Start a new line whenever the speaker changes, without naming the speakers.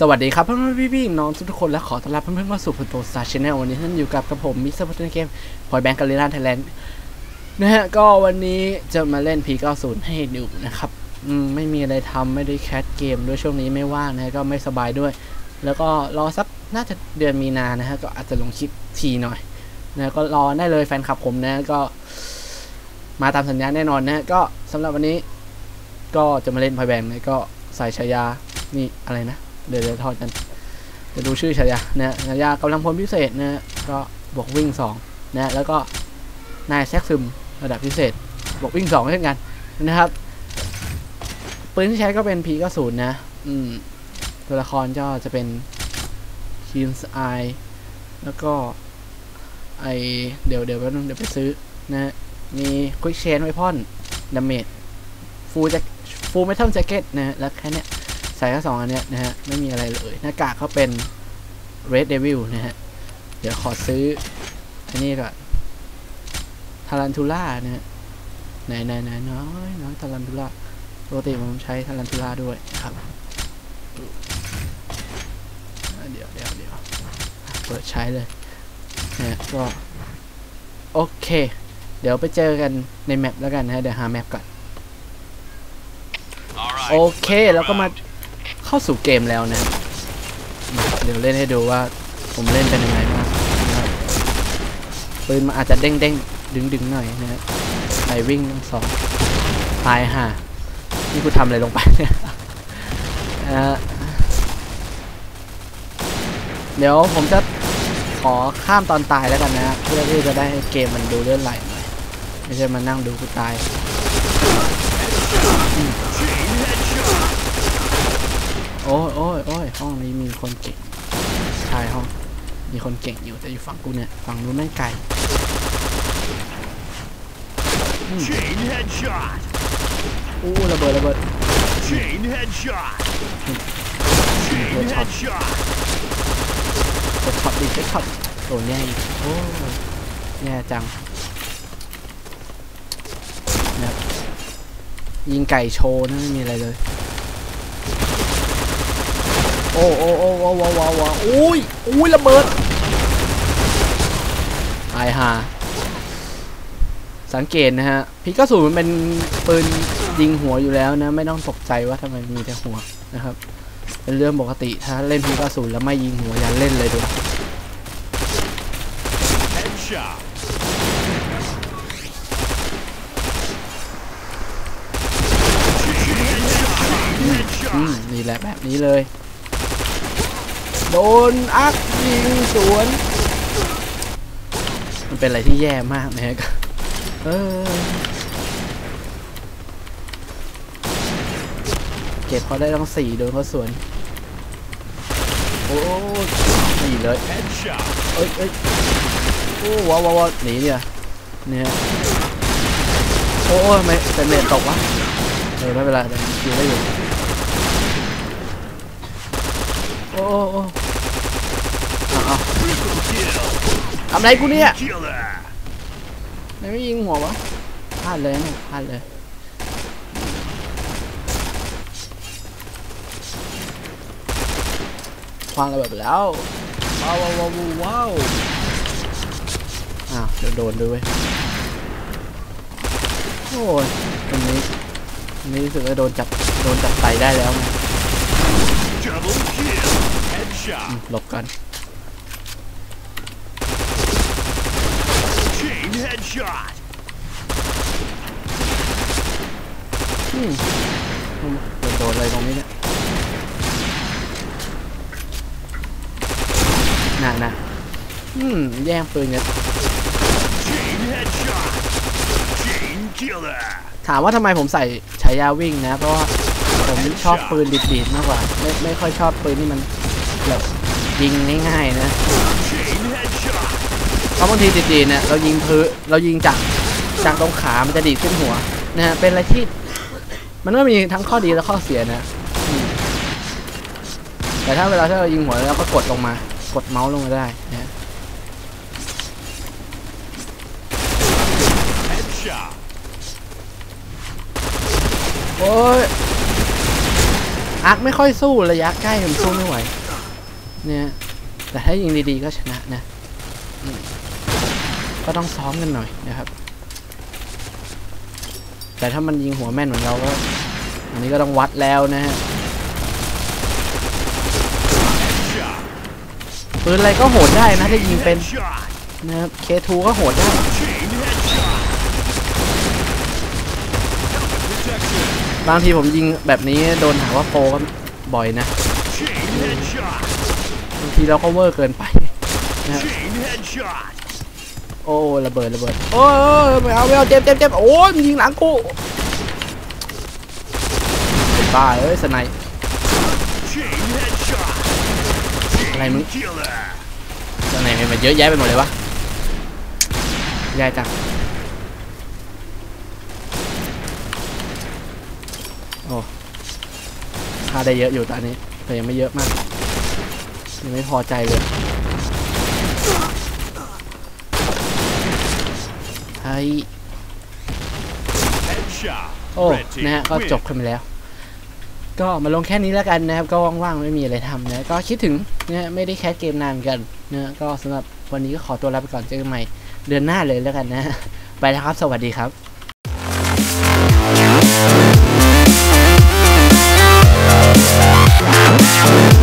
สวัสดีครับเพื่อนๆพี่ๆน้องทุกคนและขอต้อนรับเพื่อนๆเข้าสู่พุทโตสตาร์ชแนลวันนี้ท่านอยู่กับกับผมมิสเตอร์พุทโตเกมพอยแบงก์กาลิลาไทยแลนด์นะฮะก็วันนี้จะมาเล่น P90 ให้ดูนะครับอืมไม่มีอะไรทำไม่ได้แคสเกมด้วยช่วงนี้ไม่ว่างนะฮะก็ไม่สบายด้วย แล้วก็รอสักน่าจะเดือนมีนานะฮะก็อาจจะลงคลิปทีหน่อยนะก็รอได้เลยแฟนคลับผมนะก็มาตามสัญญาแน่นอนนะก็สำหรับวันนี้ ก็จะมาเล่นพอยแบงก์นะก็ใส่ฉายานี่อะไรนะ เดี๋ยวเดี๋ยวทอดกันจะดูชื่อฉายานะฉายากำลังพลพิเศษนะก็บวกวิ่ง2นะแล้วก็นายแซกซึมระดับพิเศษบวกวิ่ง2เช่นกันนะครับปืนที่ใช้ก็เป็น P90 นะ อืม ตัวละครก็จะเป็น Keen's Eye แล้วก็ ไอเดี๋ยวเดี๋ยวแป๊บนึงเดี๋ยวไปซื้อนะมี Quick Chain Weapon Damage Full Jack Full Metal Jacket นะ แล้วแค่เนี้ย ใส่แค่สองอันเนี้ยนะฮะ ไม่มีอะไรเลยหน้ากากเขาเป็น Red Devil นะฮะ เดี๋ยวขอซื้ออันนี้ก่อนทารันทูล่านะฮะไหนไหนไหนน้อยน้อยทารันทูล่าปกติผมใช้ทารันทูล่าด้วยครับอะเดี๋ยวเดี๋ยวเดี๋ยวเปิดใช้เลยนะฮะก็โอเค เดี๋ยวไปเจอกันในแมปแล้วกันนะฮะเดี๋ยวหาแมปก่อน โอเค แล้วก็มา เข้าสู่เกมแล้วนะ เดี๋ยวเล่นให้ดูว่าผมเล่นเป็นยังไงบ้างนะปืนมันอาจจะเด้งเด้งดึงดึงหน่อยนะฮะไปวิ่งทั้งสองตายห่านี่กูทำอะไรลงไปเนี่ยเดี๋ยวผมจะขอข้ามตอนตายแล้วกันนะเพื่อที่จะได้เกมมันดูเลื่อนไหลไม่ใช่มานั่งดูกูตาย โอ้ยโอ้ยโอ้ยห้องนี้มีคนเก่งใช่ห้อง มีคนเก่งอยู่แต่อยู่ฝั่งกูเนี่ย ฝั่งนู้นแม่งไกล
Chain headshot.
อู้ระเบิดระเบิด
Chain headshot. Chain
Headshot.
headshot.
กดช็อตดิเช็คช็อตโดนแย่อีกโอ้ยแย่จังนะครับยิงไก่โชว์นะไม่มีอะไรเลย โอ้โอ้โอ้ว้าวว้าวว้าวว้อุ้ยอุ้ยระเบิดตายห่าสังเกตนะฮะพีกสูมันเป็นปืนยิงหัวอยู่แล้วนะ ไม่ต้องตกใจว่าทำไมมีแต่หัวนะครับ เป็นเรื่องปกติถ้าเล่นพีกสูแล้วไม่ยิงหัวอย่าเล่นเลยดีกว่านี่แหละแบบนี้เลย โดนอักยิงสวน มันเป็นอะไรที่แย่มากนะฮะเออเก็บเขาได้ต้องสี่โดนเขาสวน โอ้สี่เลย
Headshot.
เอ้ยเอ้ยโอ้ว้าวว้าวว้าวหนีเนี่ยเนี่ยโอ้โอ้ทำไม่เป็นเมตตกวะเออไม่เป็นไรแต่คิวได้อยู่โอ้โอ้โอ้เอาเอา
Triple kill.
ทำไรกูเนี่ย
Killer.
ไม่ไม่ยิงหัววะพลาดเลยเนี่ยพลาดเลยควางระเบิดไปแล้ว ว้าวว้าวว้าวว้าวอ้าวเดี๋ยวโดนด้วยเวยโอ้ยตรงนี้ตรงนี้รู้สึกว่าโดนจับโดนจับไตได้แล้วไง
Double kill. Headshot.
หลบกัน
Chain headshot.
อืมโดนโดนอะไรตรงนี้เนี่ยน่ะน่ะอืมแย่งปืนกัน
Chain headshot. Chain killer.
ถามว่าทำไมผมใส่ฉายาวิ่งนะ เพราะว่าผมชอบปืนดีดๆมากกว่า ไม่ไม่ค่อยชอบปืนที่มันแบบยิงง่ายๆนะ
Chain headshot.
เพราะบางทีดีๆเนี่ยเรายิงพื้นเรายิงจากจากตรงขามันจะดีดขึ้นหัวนะฮะเป็นอะไรที่ มันก็มีทั้งข้อดีและข้อเสียนะแต่ถ้าเวลาที่เรายิงหัวแล้วก็กดลงมา กดเมาส์ลงมาได้นะฮะโอ้ยอาร์คไม่ค่อยสู้ระยะใกล้ผมสู้ไม่ไหวเนี่ยแต่ถ้ายิงดีๆก็ชนะนะ ก็ต้องซ้อมกันหน่อยนะครับ แต่ถ้ามันยิงหัวแม่นเหมือนเราก็ อันนี้ก็ต้องวัดแล้วนะฮะปืนอะไรก็โหดได้นะถ้ายิงเป็นนะครับ K2 ก็โหดได้บางทีผมยิงแบบนี้โดนหาว่าโปก็บ่อยนะบางทีเราก็เวอร์เกินไป
Chain headshot.
โอ้ระเบิดระเบิดโอ้ยไม่เอาไม่เอาเจ็บเจ็บเจ็บโอ้ยมันยิงหลังกูเป็นบ้าเอ้ยสไนป์
Chain headshot.
อะไรมึงสไนมันเยอะแยะไปหมดเลยวะยายจังโอ้ค่าได้เยอะอยู่ตอนนี้แต่ยังไม่เยอะมากยังไม่พอใจเลย โอ้ นะฮะ ก็จบขึ้นไปแล้ว ก็มาลงแค่นี้แล้วกันนะครับ ก็ว่างๆ ไม่มีอะไรทำนะ ก็คิดถึงเนะไม่ได้แคสเกมนานกันเนะก็สำหรับวันนี้ก็ขอตัวลาไปก่อนเจอกันใหม่ เดือนหน้าเลยแล้วกันนะ ไปแล้วครับ สวัสดีครับ